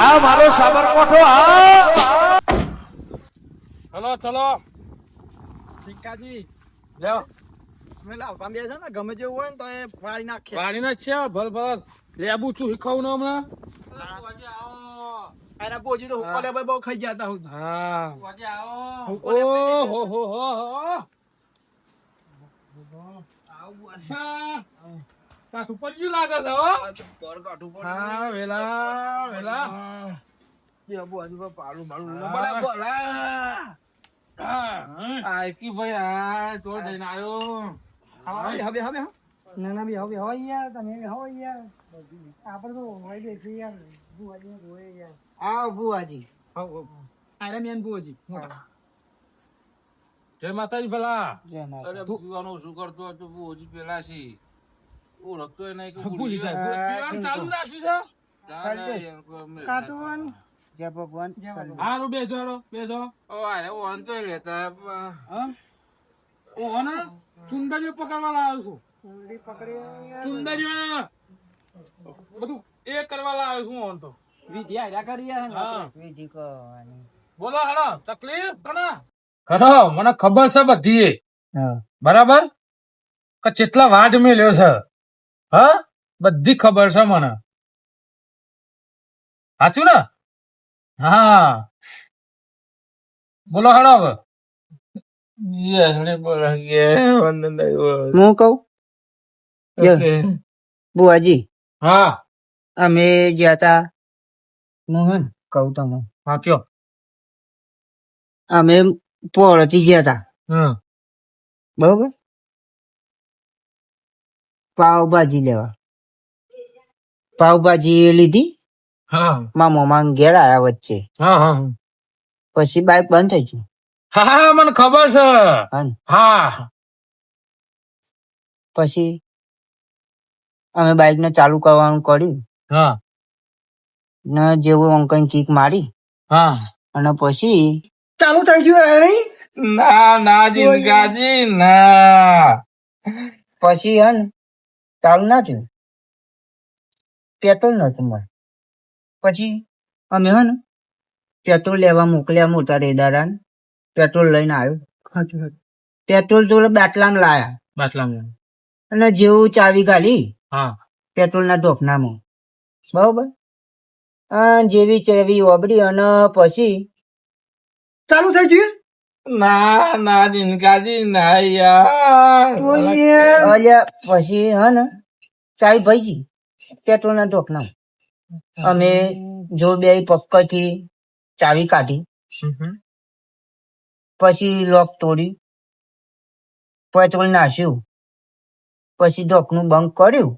આ મારો સાબરકોઠો આ ચલો ચલો. ચિક્કાજી જાઓ અમે લાવતા બેસે છે ને ગમે જેવું હોય ને તો એ પાડી નાખે પાડી જ છે ભલ ભલ. લેબુ છું શીખવું ને હમણાં? તો હુક્કો લે બહુ ખાઈ ગયા હતા હા. ઓ હો હો હો. હો અચ્છા. કાઠું પડ્યું લાગે છે હો. પર કાઢું હા વેલા વેલા. બે બાજુ પર પાડું બાડું બડા બોલા હા આ ભાઈ આ તો જઈને આવ્યો હવે હવે હવે ના ના બી હવે હોય યાર તમે બી યાર. આપણે તો હોય બેઠી યાર. બુઆજી હોય યાર. આવ બુઆજી આરે મેન બુઆજી જય માતાજી ભલા. અરે પીવાનું શું કરતો હતો? બુઆજી પેલા છે. ઓળખતો નહીં કે ભૂલી જાય ચાલુ રાખ્યું છે કાટુન જય ભગવાન હારું બેજો હારો બેજો ઓને સુંદરીઓ પકડવા લાવ્યો છું ચૂંદડી સુંદરીઓ બધું એ કરવા લાવ્યો છું ઓન તો વિધિ આયરા કરી યાર વિધિ કરવાની બોલો હાલો તકલીફ કણા ખરો મને ખબર છે બધી બરાબર કે કેટલા વાટ મેલ્યો છે હા? બધી ખબર છે મને. સાચું ને? હા. બોલો હેડો હવે. હું કહું? બુઆજી હા. અમે ગયા તા મોહન કહું તમે હા કયો. અમે પોળથી ગયા તા હમ. બરોબર? પાવભાજી લેવા. પાવભાજી લીધી. હા. મારા મોમાં ઘેર આવ્યા વચ્ચે. હા હા પછી બાઈક બંધ થઈ ગયું હા હા મને ખબર છે. હા. પછી અમે બાઈક ને ચાલુ કરવાનું કર્યું. હા. ને જેવું અંકલ કીક મારી. હા. અને પછી ચાલુ થઈ ગયું ના ના જિંદગાજી ના. પછી હે ને ચાલુ ના થયું. પેટ્રોલ નહોતું મળે. પછી અમે હે ને પેટ્રોલ લેવા મોકલ્યા મોટા રેદારાને. પેટ્રોલ લઈને આવ્યો. પેટ્રોલ તો બાટલામાં લાયા. બાટલા અને જેવું ચાવી ગાલી. હા. પેટ્રોલના ઢોકનામાં બરોબર? આ જેવી ચાવી ઓબડી અને પછી ચાલુ થઈ ગયું? ના ના જિંદગાજી ના યાર. અલ્યા પછી હે ને ચાવી ભાઈજી પેટ્રોલના ઢોકનામાં અમે જો બે પક્કથી ચાવી કાઢી. પછી લોક તોડી પેટ્રોલ નાસ્યું. પછી ઢોકનું બંધ કર્યું.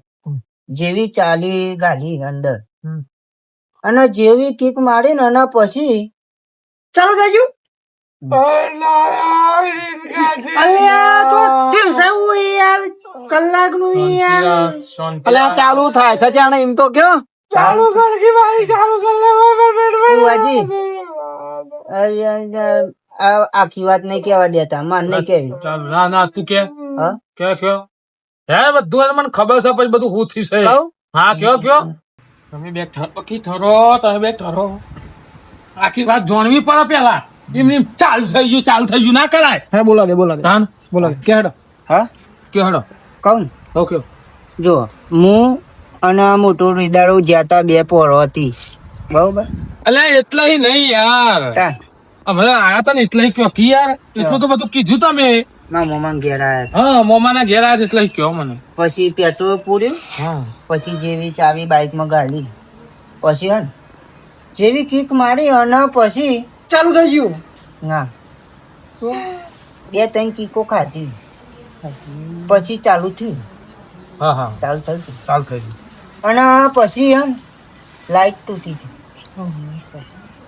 જેવી ચાલી ગાલી અંદર. અને જેવી કિક મારી ને પછી ચાલુ થઈ ગયું? યાર ચાલુ થાય સજાણે એમ તો કયો? ચાલુ કર ભાઈ ચાલુ કર આખી વાત નહીં કેવા દેતા માન નહીં કેવી ચાલુ ના ના તું કે. કે કયો હે બધું મને ખબર છે પછી બધું હું થી છે? હા કયો કયો. તમે બે ઠરપકી ઠરો તમે બે ઠરો. આખી વાત જાણવી પડે પેલા. એમની ચાલુ થઈ ગયું ચાલુ થઈ ગયું. ના કરાય. હા બોલા દે બોલા તાન બોલો કે હડો? હા? કે હડો? કહું ઓકે. જો હું અને આ મોટો રીદારો જ્યાં બે પોરો હતી. બરોબર? અલ્યા એટલા નહીં યાર. હમણાં આયા તા ને એટલે કયો. કી યાર? એટલું તો બધું કીધું તમે. ના મોમાન ઘેર આયા હા મોમાના ઘેર આયા એટલે કયો મને. પછી પેટ્રોલ પૂર્યું. હા. પછી જેવી ચાવી બાઇકમાં ગાડી. પછી હે ને, જેવી કિક મારી અને પછી ચાલુ થઈ ગયું. ના. બે ત્રણ કીકો ખાધી. પછી ચાલુ થયું. હા હા. ચાલુ થયું ચાલુ ચાલ થઈ ગયું. અને પછી એમ લાઈટ તૂટી હતી.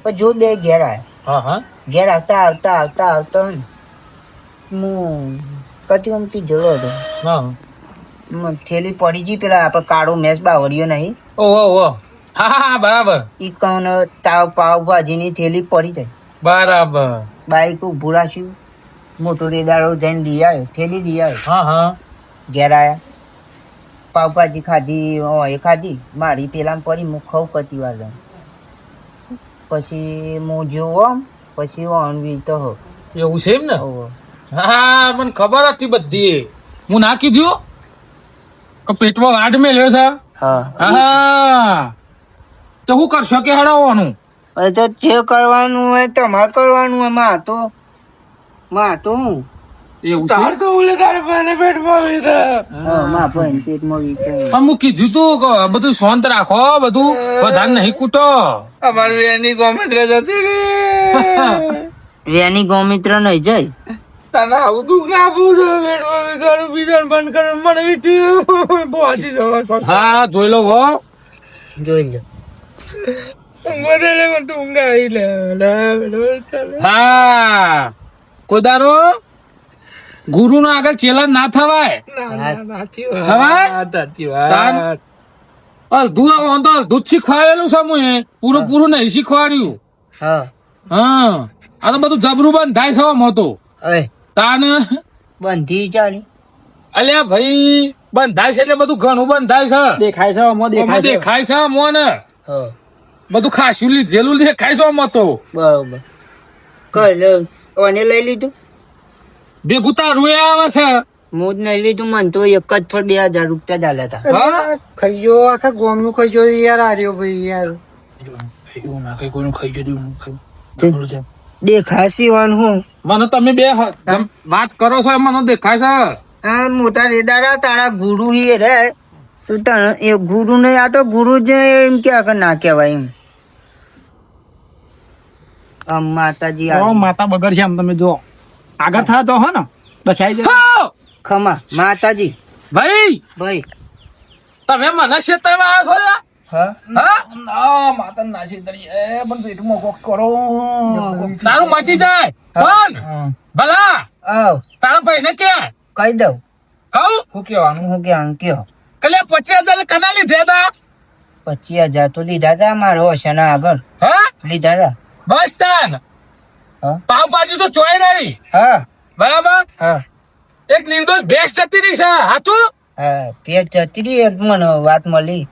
પણ જો બે ઘેર આવ્યા હા હા. ઘેર આવતા આવતા આવતા આવતા ને, હું કતી અમથી જડો હતો. હા. થેલી પડી ગઈ પેલા આપણે કાળો મેસ બાવળિયો નહીં. ઓહો ઓહો. હા હા બરાબર. ઈ કણ તાવ પાવભાજીની થેલી પડી જાય. બરાબર. બાઈક ઊભું રાખ્યું મોટો રેદાળો જઈને લઈ આવ્યો થેલી લઈ આવ્યો. હા હા. ઘેર આવ્યા પાવભાજી ખાધી એ ખાધી. મારી પેલા પડી હું ખવ કતી વાર પછી હું જોવો પછી અણવી તો હો એવું છે એમ ને. હા મને ખબર હતી બધી. હું ના કીધું? કે પેટમાં વાઢ મેલ્યો છે? હા હા. તો શું કરશો કે હડાવવાનું હવે તો જે કરવાનું હોય તમારે કરવાનું હોયમાં તો. માં તો હું. એવું છે? તો ઓલે તારે પેટમાં વીતા. હા માં પણ પેટમાં વીતો પણ હું કીધું તું કે બધું શાંત રાખો બધું વધારે નહીં કૂટો. અમારી એની ગોમિત્ર જતી રે વેની ગૌમિત્ર નહીં જાય તને આવું દુઃખ ના આપવું છે પેટમાં વીતાનું બીજાને બંધ કરે મને વીત્યું પહોંચી જવા હા જોઈ લો હો. જોઈ લો. ઊંઘ આવી લે. હા. કોદારો ગુરુ નો આગળ ચેલા ના થવાય? વાત. અડધું આ તો અડધું જ શીખવાડેલું છે મુએ. પૂરું પૂરું નહીં શીખવાડ્યું. હા. હા. આ તો બધું જબરું બંધ થાય છે મોટું તાન બંધી ચાલી. અલ્યા ભાઈ બંધાય છે એટલે બધું ઘણું બંધાય છે. દેખાય છે દેખાય છે. મોને બધું ખાસું લીધેલું દેખાય છે મતો તો. બરોબર. કલ ઓને લઈ લીધું? ભેગું તારું એ આવે છે. હું જ નહીં લીધું મને તો એક જ ફળ બે હજાર રૂપિયા ડાલ્યા હતા. હા? ખાઈયો આખા ગોમનું ખાઈયો યાર આર્યો ભાઈ યાર. એવું ના કઈ કોઈનું ખાઈ જતું એવું ખાઈ. સીવન હું. મને તમે બે હ- વાત કરો છો મને દેખાય છે. આ મોટા રેદારા તારા ગુરુ હી રે. એ ગુરુ ને આ તો ગુરુ જ એમ કે કે ના કહેવાય એમ. આમ માતાજી માતા બગડ છે આમ તમે જો. આગળ થા તો હો ને. બસ આઈ જાય ખમા માતાજી. ભાઈ! ભાઈ. તમે મને ક્ષેત્રમાં આવ્યા છો તરી એ પણ પેટમાં કોક કરો. તારું મચી જાય. પણ ભલા. આવ. તારા ભાઈ ને કે? કહી દઉં. કહું? હું કહેવાનું હું કે આમ કયો કલે પચીસ હજાર કના લીધે હતા પચીસ હજાર તો લીધા હતા મારો હશે આગળ. હા? લીધા હતા બસ તાન. પાવ પાવભાજી તો ચોય નહીં હા. બરાબર? હા. એક નિર્દોષ ભેંસ જતી રહી છે હાચું? હા પેટ જતી રહી એક મને વાત મળી.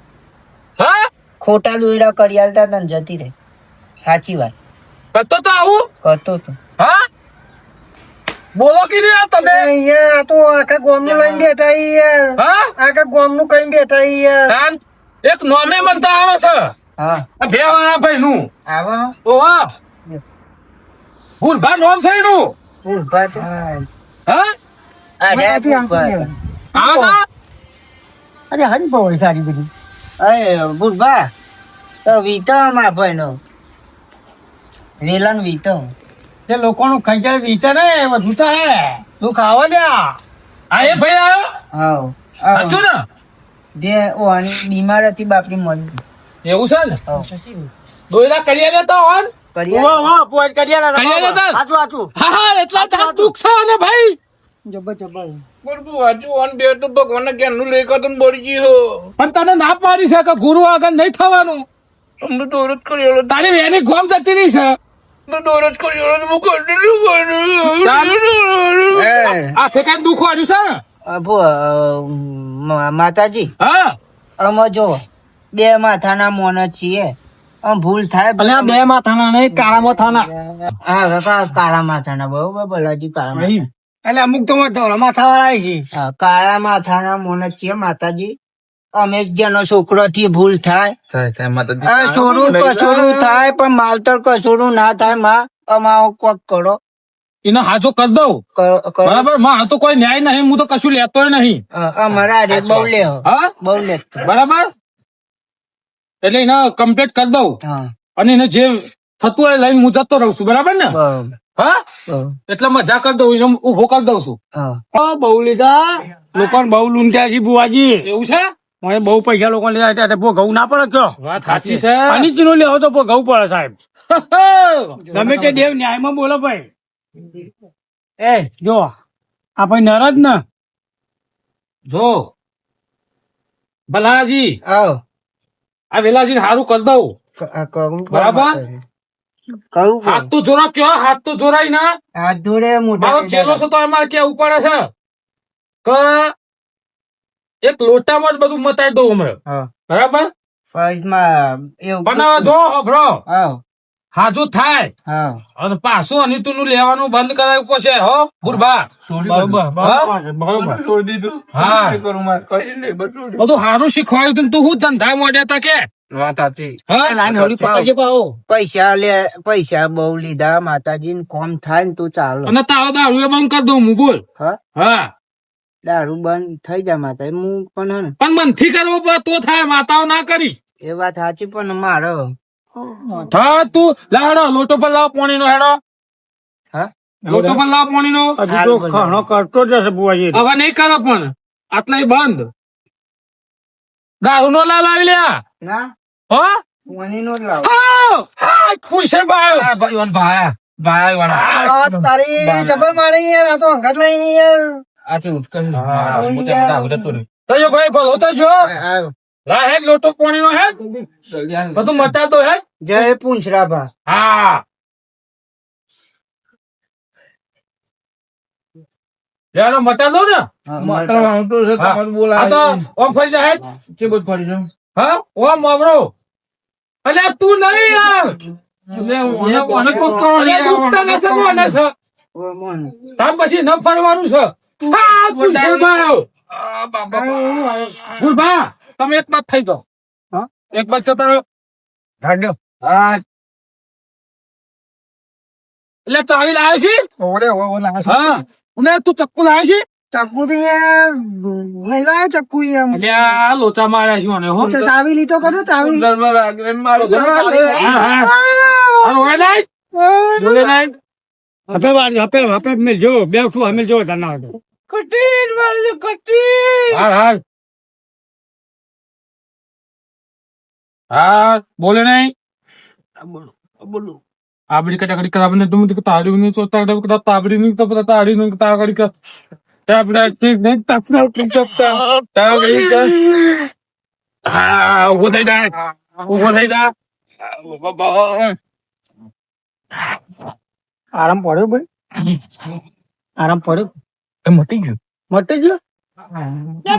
હા? ખોટા લોયડા કરી આલતા તને જતી રહી. સાચી વાત. કરતો તો આવું? કરતો તો. હા? બોલો કે નહીં તમે? અહીંયા આ તો આખા ગોમનું લઈને બેઠા યાર. હા? આખા ગોમનું કઈ બેઠા યાર. એક નોમે બનતા આવે છે. હા. આ બે વાળા ભાઈ નું આવે. ઓ હા ભૂલભા નોમ છે નું ભૂલભા તો હા? અરે હરી બહુ સારી બધી. અરે બુરબા તો વીતો મારા ભાઈ નો વેલન વીતો જે લોકોનું કઈ જાય વીતે ને બધું થાય તું ખાવા દે આ. એ ભાઈ આવ્યો હાવ સાચું ને? બે ઓ આની બીમાર હતી બાપડી મળી એવું છે ને? દોયલા દોયડા કરી લેતા. સાચું સાચું. હા હા એટલા તાર દુઃખ છે ને ભાઈ. જબર વાંચું અને બે તો ભગવાનને જ્ઞાનનું લેખા તો બોલી ગયો પણ તને ના પાડી છે કે ગુરુ આગળ નહીં થવાનું? અમને તો કર્યો તારી વેની ગોમ જતી રહી છે. ઓરજ કર્યો કરી એ, આ ઠેકાને દુઃખ વાળ્યું છે ને અ, ભો, અ, મા- માતાજી હા અમે જો બે માથાના મોન જ છીએ આમ ભૂલ થાય અલ્યા બે માથાના નહીં કાળા માથાના હા કાકા કાળા માથાના બરોબર ભલાજી કાળા માથા. એટલે અમુક તો ધોળા માથા વાળા છે કાળા માથાના મોન છીએ માતાજી અમે જેનો છોકરો થી ભૂલ થાય. છોડું કસોરું થાય પણ માવતર કસોડું ના થાય. માં અમારો કોક કરો. એનો હાજો કરી દઉં. બરાબર? માં તો કોઈ ન્યાય નહીં હું તો કશું લેતો નહીં. હા, અમારા રે બહુ લે બહુ લે બરાબર? એટલે એને કમ્પ્લીટ કરી દઉં. અને એને જે થતું હોય લઈને હું જતો રહું છું. બરાબર ને? હા? એટલે મજા કરી દઉં એને ઊભો કરી દઉં છું. હા. બહુ લીધા. લોકોને બહુ લૂંટ્યા છે બુવાજી એવું છે? મને બહુ પૈસા લોકો લીધા એટલે બહુ ઘઉં ના પડે કયો? વાત સાચી છે. અનિચ નો લેવો તો બહુ ઘઉં પડે સાહેબ. તમે તે દેવ ન્યાયમાં બોલો ભાઈ. એ. જો આ ભાઈ નરજ ને. જો. ભલાજી. આવ. આ વેલાજી સારું કરી દઉં. બરાબર? કરું હાથ તો જોરા કયો હાથ તો જોરાય ના. હાથ જોડે મોટા મારો ચેલો છે તો એમાં કે ઉપાડે છે? કે એક લોટામાં જ બધું મતાડી દઉં હમણાં. બરાબર? પણ જો હભરો હાજુ થાય. હા. અને પાછું અનિતુ નું લેવાનું બંધ કરાવ્યું પછી હો ગુરબા. બરોબર છોડી શું કરું મારે? કઈ બધું સારું શીખવાડ્યું તું તું શું ધંધા મોડ્યા તા કે? હા? પૈસા લે પૈસા બહુ લીધા માતાજી ને કોમ થાય ને તું ચાલો. અને તારો દારૂ એ બંધ કરી દઉં હું બોલ. હા? હા. દારૂ બંધ થઈ જાય માતા હું પણ હે ને પણ મનથી કરવો તો થાય માતાઓ ના કરી. એ વાત સાચી પણ મારો થા તું લાડો લોટો પર લાવ પાણી નો હેડો. હા? લોટો પર લાવ પાણી નો હજી તો ખાણો કરતો જ હશે બુવાજી હવે નહીં કરો પણ. આટલા બંધ. દારૂ નો લાલ આવી લ્યા. ના. હો? પાણી નો જ લાવો. આવ! આ ભાઈ ભાઈ ભાઈ ભાઈ તારી જબર મારી યાર આ તો હંગત લઈ યાર. આથી ઉઠકન તો જો ભાઈ ભલો તો જો. રા હે લોટો પાણી નો હેડ બધું મચા તો હે? જય પૂંછરા ભા હા. યાર મચા દો ને મારવાનું તો છે હા. બોલા આ તો ઓમ ફરી જાય કે બધું ફરી જાઉં? હા? ઓમ મામરો અલ્યા તું નહીં યાર. મેં ઓને કોને કોક કરો ને તું તને ઓ મોન તાર પછી ન ફરવાનું છે. ગુલભા તમે એક બાદ થઈ જાઓ. એક બાદ છે તારો. ઢાંડ્યો હા. એટલે ચાવી લાવે છે? ઓરે ઓરે હા. અને તું ચક્કુ લાવે છે? ચક્કુ તો ચક્કુ એમ. એટલે લોચા માર્યા છે મને હો. ચાવી લીધો કરો ચાવી. હા. હા? હપે વાર હપે હપે મિલજો બે શું હમે જો તને આવતો કટીન મારી કટીન હા હા હા બોલે નહીં. બોલો આપડી કટાકડી ખરાબ ને તું તાળી નહીં સોતા કદા તાબડી નહીં તો બધા તાળી નહીં તાગડી કર. તાબડા ઠીક નહીં તાપના ઠીક તાપતા તાગડી કર. હા ઊભો થઈ જા. ઊભો થઈ જા. આરામ પડ્યો ભાઈ? આરામ પડ્યો? એ મટી ગયો. મટી ગયો?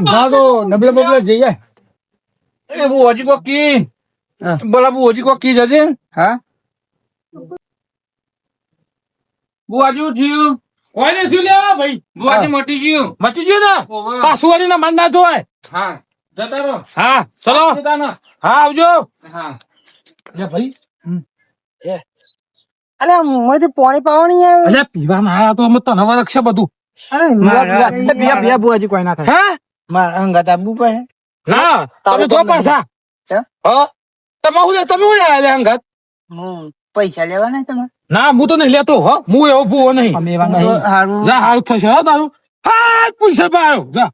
ના તો નબળે બબલે જઈએ એ બુ હજી કો. કી બોલા બુ હજી કો કી જજે હા? બુ આજુ થયું? કોઈ નહીં થયું લે ભાઈ? બુ મટી ગયું. મટી ગયું ને. પાછું વાળી ના મન ના હા. જતા રહો. હા ચલો. જતા હા આવજો. હા. ભાઈ. ભાઈ અલે મને પાણી પાવાની યાર અલ્યા પીવાના આ તો અમે તને વરખ છે બધું. અરે બે બે બુવાજી કોઈ ના થાય. હે? મારા અંગાત આબુ પડે. ના તમે જો પાછા. હ? હા? તમે હું તમે હું આલે અંગત પૈસા લેવાના તમે ના હું તો નહીં લેતો હો? હું એવો ભૂવો નહીં. અમે એવા નહીં. જા હારું થશે હા તારું. હા પૈસા પાયો જા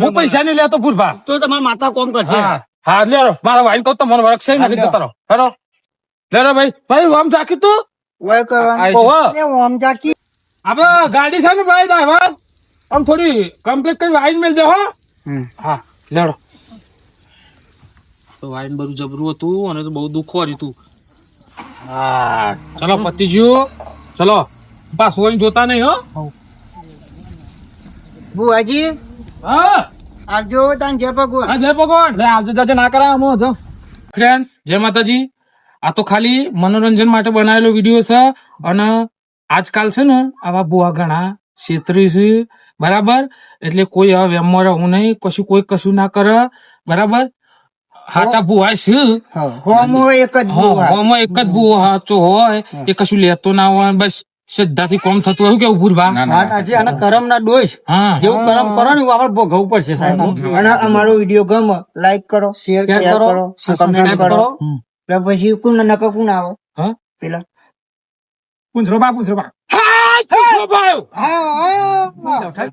ને. પૈસા નહીં લેતો ભૂલભા તો તમારા માથા કોમ કરશે. હા લેરો મારા વાઈન કહું તો મને વરખ છે નથી જતા રહો. હેરો લેરો ભાઈ ભાઈ તું? કરવાનું. ઓમ જાકી આપણે ગાડી છે ને ભાઈ ડ્રાઈવર? આમ થોડી કમ્પ્લીટ કરી વાઈન મેલ દે હો. હા લેડો તો વાઈન બધું જબરું હતું અને તો બહુ દુઃખ વાળ્યું હતું. હા ચલો પતિજીઓ ચલો પાછું વળી જોતા નહીં હો. બુઆજી? હા. આવજો તાન જય ભગવાન. હા જય ભગવાન. લે આવજો જજો ના કરાવ અમો જો ફ્રેન્ડ્સ જય માતાજી. આ તો ખાલી મનોરંજન માટે બનાવેલો વીડિયો છે અને આજકાલ છે ને આવા બુઆ ઘણા છેતરી છે બરાબર? એટલે કોઈ હવે વેમમાં રહું નહીં કશું કોઈ કશું ના કરે બરાબર? હાચા બુઆ છે. હોમો એક જ હોમાં એક જ બુઆ હાચો હોય એ કશું લેતો ના હોય બસ. શ્રદ્ધાથી કોમ થતું એવું કેવું ભૂરભા? આજે આના કરમ ના ડોશ જેવું કરમ કરો ને આપણે ભોગવવું પડશે સાહેબ. અને અમારો વીડિયો ગમે લાઈક કરો શેર કરો કરો, સબસ્ક્રાઇબ કરો. એટલે પછી કુણ નકા કોણ આવો? પેલા. પૂંછરો બા પૂંછરો બા. હા